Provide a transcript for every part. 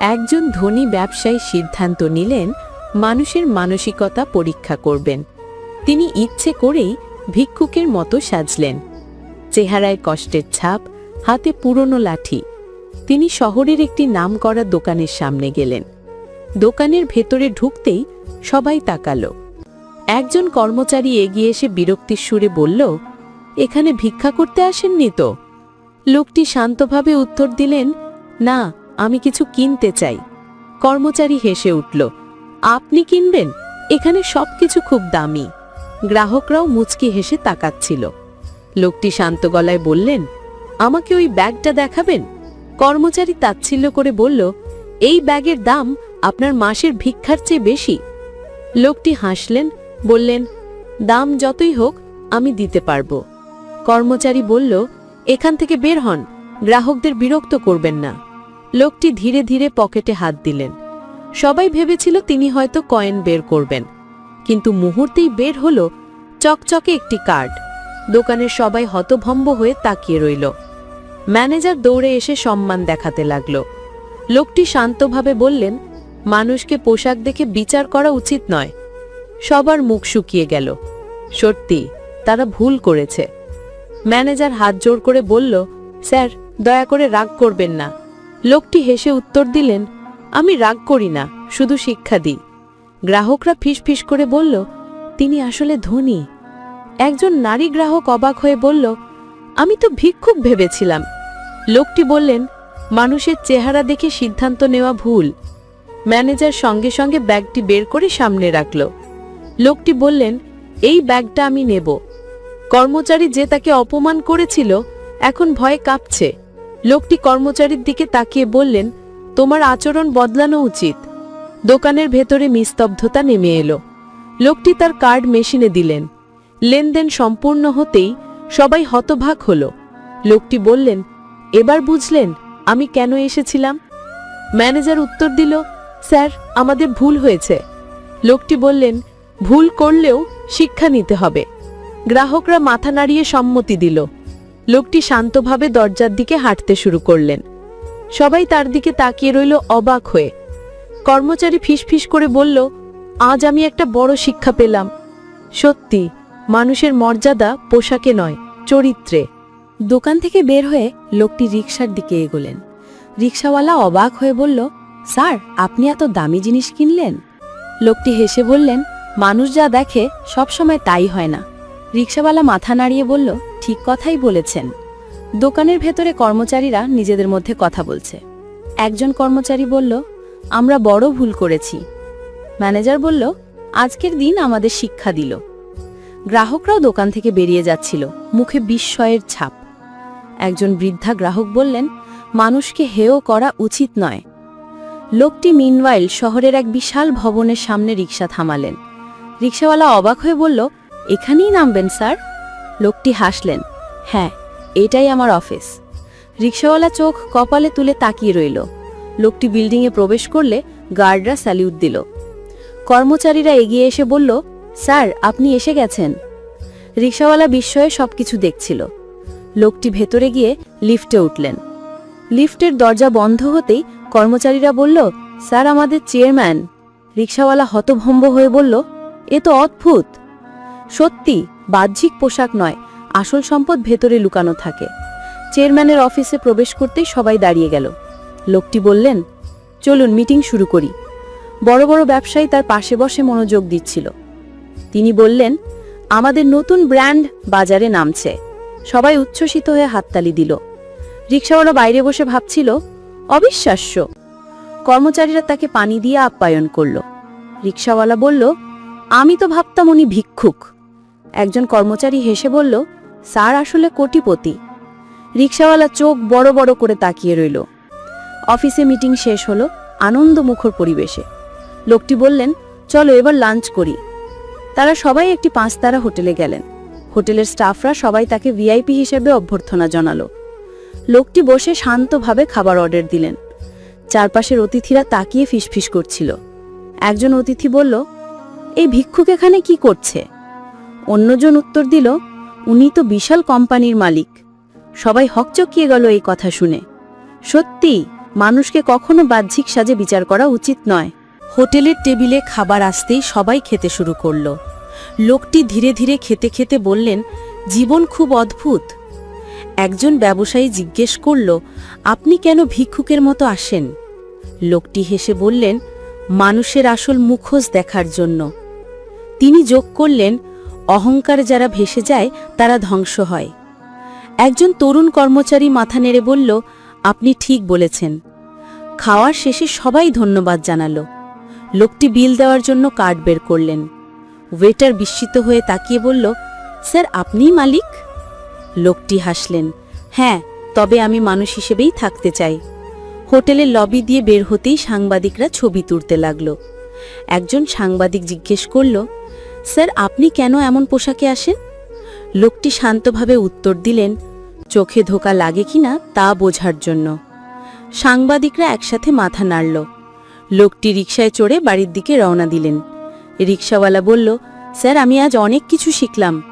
একজন ধনী ব্যবসায়ী সিদ্ধান্ত নিলেন, মানুষের মানসিকতা পরীক্ষা করবেন। তিনি ইচ্ছে করেই ভিক্ষুকের মতো সাজলেন। চেহারায় কষ্টের ছাপ, হাতে পুরনো লাঠি। তিনি শহরের একটি নামকরা দোকানের সামনে গেলেন। দোকানের ভেতরে ঢুকতেই সবাই তাকালো। একজন কর্মচারী এগিয়ে এসে বিরক্তির সুরে বলল, এখানে ভিক্ষা করতে আসেননি তো? লোকটি শান্তভাবে উত্তর দিলেন, না আমি কিছু কিনতে চাই। কর্মচারী হেসে উঠল, আপনি কিনবেন? এখানে সবকিছু খুব দামি। গ্রাহকরাও মুচকি হেসে তাকাচ্ছিল। লোকটি শান্ত গলায় বললেন, আমাকে ওই ব্যাগটা দেখাবেন? কর্মচারী তাচ্ছিল্য করে বলল, এই ব্যাগের দাম আপনার মাসের ভিক্ষার চেয়ে বেশি। লোকটি হাসলেন, বললেন, দাম যতই হোক, আমি দিতে পারব। কর্মচারী বলল, এখান থেকে বের হন, গ্রাহকদের বিরক্ত করবেন না। লোকটি ধীরে ধীরে পকেটে হাত দিলেন। সবাই ভেবেছিল তিনি হয়তো কয়েন বের করবেন। কিন্তু মুহূর্তেই বের হল চকচকে একটি কার্ড। দোকানের সবাই হতভম্ব হয়ে তাকিয়ে রইল। ম্যানেজার দৌড়ে এসে সম্মান দেখাতে লাগল। লোকটি শান্তভাবে বললেন, মানুষকে পোশাক দেখে বিচার করা উচিত নয়। সবার মুখ শুকিয়ে গেল। সত্যি, তারা ভুল করেছে। ম্যানেজার হাত জোর করে বলল, স্যার, দয়া করে রাগ করবেন না। লোকটি হেসে উত্তর দিলেন, আমি রাগ করি না, শুধু শিক্ষা দিই। গ্রাহকরা ফিসফিস করে বলল, তিনি আসলে ধনী। একজন নারী গ্রাহক অবাক হয়ে বলল, আমি তো ভিক্ষুক ভেবেছিলাম। লোকটি বললেন, মানুষের চেহারা দেখে সিদ্ধান্ত নেওয়া ভুল। ম্যানেজার সঙ্গে সঙ্গে ব্যাগটি বের করে সামনে রাখল। লোকটি বললেন, এই ব্যাগটা আমি নেব। কর্মচারী যে তাকে অপমান করেছিল, এখন ভয়ে কাঁপছে। লোকটি কর্মচারীর দিকে তাকিয়ে বললেন, তোমার আচরণ বদলানো উচিত। দোকানের ভেতরে নিস্তব্ধতা নেমে এলো। লোকটি তার কার্ড মেশিনে দিলেন। লেনদেন সম্পূর্ণ হতেই সবাই হতভাগ হল। লোকটি বললেন, এবার বুঝলেন আমি কেন এসেছিলাম? ম্যানেজার উত্তর দিল, স্যার, আমাদের ভুল হয়েছে। লোকটি বললেন, ভুল করলেও শিক্ষা নিতে হবে। গ্রাহকরা মাথা নাড়িয়ে সম্মতি দিল। লোকটি শান্তভাবে দরজার দিকে হাঁটতে শুরু করলেন। সবাই তার দিকে তাকিয়ে রইল অবাক হয়ে। কর্মচারী ফিসফিস করে বলল, আজ আমি একটা বড় শিক্ষা পেলাম। সত্যি, মানুষের মর্যাদা পোশাকে নয়, চরিত্রে। দোকান থেকে বের হয়ে লোকটি রিক্সার দিকে এগোলেন। রিক্সাওয়ালা অবাক হয়ে বলল, স্যার, আপনি এত দামি জিনিস কিনলেন? লোকটি হেসে বললেন, মানুষ যা দেখে সবসময় তাই হয় না। রিক্সাওয়ালা মাথা নাড়িয়ে বলল ঠিক কথাই বলেছেন। দোকানের ভেতরে কর্মচারীরা নিজেদের মধ্যে কথা বলছে। একজন কর্মচারী বলল, আমরা বড় ভুল করেছি। ম্যানেজার বলল, আজকের দিন আমাদের শিক্ষা দিল। গ্রাহকরাও দোকান থেকে বেরিয়ে যাচ্ছিল, মুখে বিস্ময়ের ছাপ। একজন বৃদ্ধা গ্রাহক বললেন, মানুষকে হেয় করা উচিত নয়। লোকটি মিনওয়াইল শহরের এক বিশাল ভবনের সামনে রিক্সা থামালেন। রিক্সাওয়ালা অবাক হয়ে বলল, এখানেই নামবেন, স্যার? লোকটি হাসলেন। হ্যাঁ এটাই আমার অফিস। রিক্সাওয়ালা চোখ কপালে তুলে তাকিয়ে রইল। লোকটি বিল্ডিংয়ে প্রবেশ করলে গার্ডরা স্যালিউট দিল। কর্মচারীরা এগিয়ে এসে বলল, স্যার, আপনি এসে গেছেন? রিক্সাওয়ালা বিস্ময়ে সবকিছু দেখছিল। লোকটি ভেতরে গিয়ে লিফটে উঠলেন। লিফটের দরজা বন্ধ হতেই কর্মচারীরা বলল, স্যার, আমাদের চেয়ারম্যান। রিক্সাওয়ালা হতভম্ব হয়ে বলল, এ তো অদ্ভুত। সত্যি বাহ্যিক পোশাক নয়, আসল সম্পদ ভেতরে লুকানো থাকে। চেয়ারম্যানের অফিসে প্রবেশ করতেই সবাই দাঁড়িয়ে গেল। লোকটি বললেন, চলুন, মিটিং শুরু করি। বড় বড় ব্যবসায়ী তার পাশে বসে মনোযোগ দিচ্ছিল। তিনি বললেন, আমাদের নতুন ব্র্যান্ড বাজারে নামছে। সবাই উচ্ছ্বসিত হয়ে হাততালি দিল। রিক্সাওয়ালা বাইরে বসে ভাবছিল, অবিশ্বাস্য। কর্মচারীরা তাকে পানি দিয়ে আপ্যায়ন করল। রিক্সাওয়ালা বলল, আমি তো ভাবতাম উনি ভিক্ষুক। একজন কর্মচারী হেসে বলল, স্যার আসলে কোটিপতি। রিক্সাওয়ালা চোখ বড় বড় করে তাকিয়ে রইল। অফিসে মিটিং শেষ হলো আনন্দমুখর পরিবেশে। লোকটি বললেন, চলো এবার লাঞ্চ করি। তারা সবাই একটি পাঁচতারা হোটেলে গেলেন। হোটেলের স্টাফরা সবাই তাকে ভিআইপি হিসেবে অভ্যর্থনা জানালো। লোকটি বসে শান্তভাবে খাবার অর্ডার দিলেন। চারপাশের অতিথিরা তাকিয়ে ফিসফিস করছিল। একজন অতিথি বলল, এই ভিক্ষুক এখানে কি করছে? অন্যজন উত্তর দিল, উনি তো বিশাল কোম্পানির মালিক। সবাই হকচকিয়ে গেল এই কথা শুনে। সত্যি, মানুষকে কখনো বাহ্যিক সাজে বিচার করা উচিত নয়। হোটেলের টেবিলে খাবার আসতেই সবাই খেতে শুরু করল। লোকটি ধীরে ধীরে খেতে খেতে বললেন, জীবন খুব অদ্ভুত। একজন ব্যবসায়ী জিজ্ঞেস করল, আপনি কেন ভিক্ষুকের মতো আসেন? লোকটি হেসে বললেন, মানুষের আসল মুখোশ দেখার জন্য। তিনি যোগ করলেন অহংকার যারা ভেসে যায়, তারা ধ্বংস হয়। একজন তরুণ কর্মচারী মাথা নেড়ে বলল, আপনি ঠিক বলেছেন। খাওয়ার শেষে সবাই ধন্যবাদ জানালো। লোকটি বিল দেওয়ার জন্য কার্ড বের করলেন। ওয়েটার বিস্মিত হয়ে তাকিয়ে বলল, স্যার, আপনিই মালিক? লোকটি হাসলেন হ্যাঁ তবে আমি মানুষ হিসেবেই থাকতে চাই। হোটেলের লবি দিয়ে বের হতেই সাংবাদিকরা ছবি তুলতে লাগল। একজন সাংবাদিক জিজ্ঞেস করল স্যার, আপনি কেন এমন পোশাকে আসেন? লোকটি শান্তভাবে উত্তর দিলেন, চোখে ধোকা লাগে কিনা তা বোঝার জন্য। সাংবাদিকরা একসাথে মাথা নাড়ল। লোকটি রিকশায় চড়ে বাড়ির দিকে রওনা দিলেন। রিকশাওয়ালা বলল, স্যার, আমি আজ অনেক কিছু শিখলাম।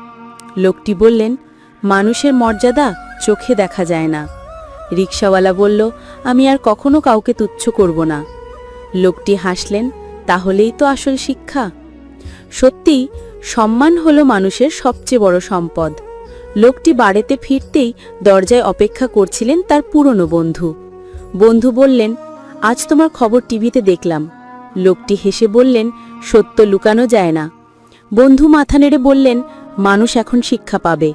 লোকটি বললেন, মানুষের মর্যাদা চোখে দেখা যায় না। রিকশাওয়ালা বলল, আমি আর কখনো কাউকে তুচ্ছ করব না। লোকটি হাসলেন, তাহলেই তো আসল শিক্ষা। সত্যি, সম্মান হলো মানুষের সবচেয়ে বড় সম্পদ। লোকটি বাড়িতে ফিরতেই দরজায় অপেক্ষা করছিলেন তার পুরনো বন্ধু। বন্ধু বললেন, আজ তোমার খবর টিভিতে দেখলাম। লোকটি হেসে বললেন, সত্য লুকানো যায় না। বন্ধু মাথা নেড়ে বললেন, মানুষ এখন শিক্ষা পাবে।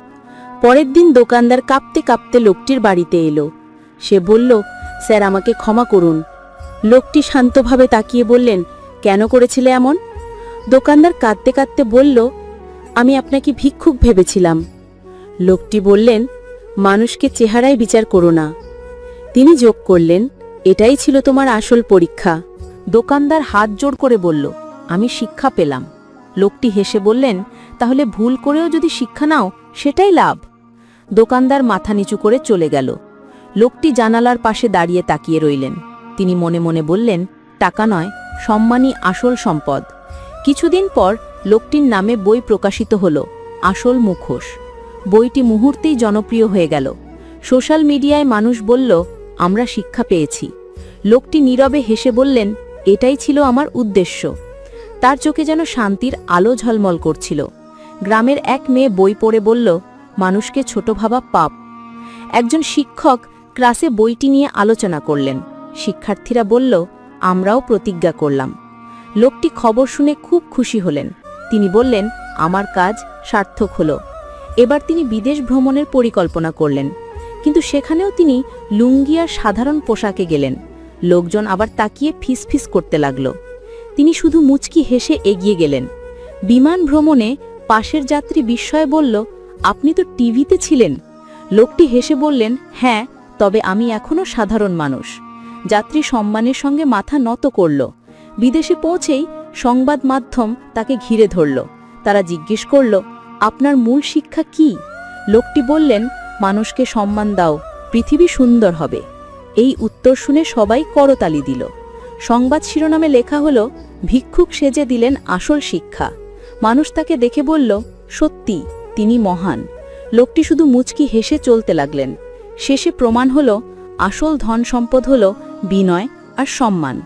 পরের দিন দোকানদার কাঁপতে কাঁপতে লোকটির বাড়িতে এলো। সে বলল, স্যার, আমাকে ক্ষমা করুন। লোকটি শান্তভাবে তাকিয়ে বললেন, কেন করেছিলে এমন? দোকানদার কাঁদতে কাঁদতে বলল, আমি আপনাকে ভিক্ষুক ভেবেছিলাম। লোকটি বললেন, মানুষকে চেহারায় বিচার করো না। তিনি যোগ করলেন, এটাই ছিল তোমার আসল পরীক্ষা। দোকানদার হাত জোড় করে বলল, আমি শিক্ষা পেলাম। লোকটি হেসে বললেন, তাহলে ভুল করেও যদি শিক্ষা নাও, সেটাই লাভ। দোকানদার মাথা নিচু করে চলে গেল। লোকটি জানালার পাশে দাঁড়িয়ে তাকিয়ে রইলেন। তিনি মনে মনে বললেন, টাকা নয়, সম্মানই আসল সম্পদ। কিছুদিন পর লোকটির নামে বই প্রকাশিত হল, আসল মুখোশ। বইটি মুহূর্তেই জনপ্রিয় হয়ে গেল। সোশ্যাল মিডিয়ায় মানুষ বলল, আমরা শিক্ষা পেয়েছি। লোকটি নীরবে হেসে বললেন, এটাই ছিল আমার উদ্দেশ্য। তার চোখে যেন শান্তির আলো ঝলমল করছিল। গ্রামের এক মেয়ে বই পড়ে বলল, মানুষকে ছোট ভাবা পাপ। একজন শিক্ষক ক্লাসে বইটি নিয়ে আলোচনা করলেন। শিক্ষার্থীরা বলল, আমরাও প্রতিজ্ঞা করলাম। লোকটি খবর শুনে খুব খুশি হলেন। তিনি বললেন, আমার কাজ সার্থক হল। এবার তিনি বিদেশ ভ্রমণের পরিকল্পনা করলেন। কিন্তু সেখানেও তিনি লুঙ্গিয়ার সাধারণ পোশাকে গেলেন। লোকজন আবার তাকিয়ে ফিসফিস করতে লাগল। তিনি শুধু মুচকি হেসে এগিয়ে গেলেন। বিমান ভ্রমণে পাশের যাত্রী বিস্ময়ে বলল, আপনি তো টিভিতে ছিলেন। লোকটি হেসে বললেন হ্যাঁ তবে আমি এখনও সাধারণ মানুষ। যাত্রী সম্মানের সঙ্গে মাথা নত করল। বিদেশে পৌঁছেই সংবাদ মাধ্যম তাকে ঘিরে ধরল। তারা জিজ্ঞেস করল, আপনার মূল শিক্ষা কি? লোকটি বললেন, মানুষকে সম্মান দাও, পৃথিবী সুন্দর হবে। এই উত্তর শুনে সবাই করতালি দিল। সংবাদ শিরোনামে লেখা হল, ভিক্ষুক সেজে দিলেন আসল শিক্ষা। মানুষ তাকে দেখে বলল, সত্যি, তিনি মহান। লোকটি শুধু মুচকি হেসে চলতে লাগলেন। শেষে প্রমাণ হল, আসল ধন সম্পদ হল বিনয় আর সম্মান।